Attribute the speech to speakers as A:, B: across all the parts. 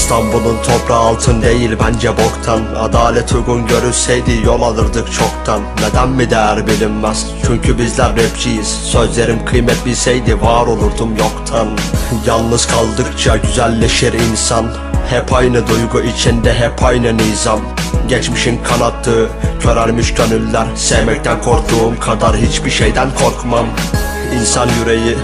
A: İstanbul'un toprağı altın değil bence boktan. Adalet uygun görülseydi yol alırdık çoktan. Neden mi değer bilinmez? Çünkü bizler rapçiyiz. Sözlerim kıymet bilseydi var olurdum yoktan. Yalnız kaldıkça güzelleşir insan. Hep aynı duygu içinde hep aynı nizam. Geçmişin kanattığı körelmiş gönüller. Sevmekten korktuğum kadar hiçbir şeyden korkmam. İnsan yüreği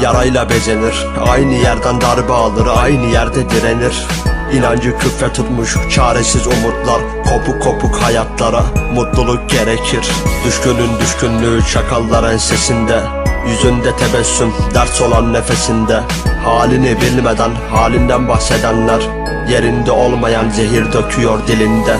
A: yarayla bezenir. Aynı yerden darbe alır aynı yerde direnir. İnancı küfre tutmuş çaresiz umutlar Kopuk kopuk hayatlara mutluluk gerekir. Düşkünün düşkünlüğü çakallar ensesinde Yüzünde tebessüm ders olan nefesinde. Halini bilmeden halinden bahsedenler Yerinde olmayan zehir döküyor dilinde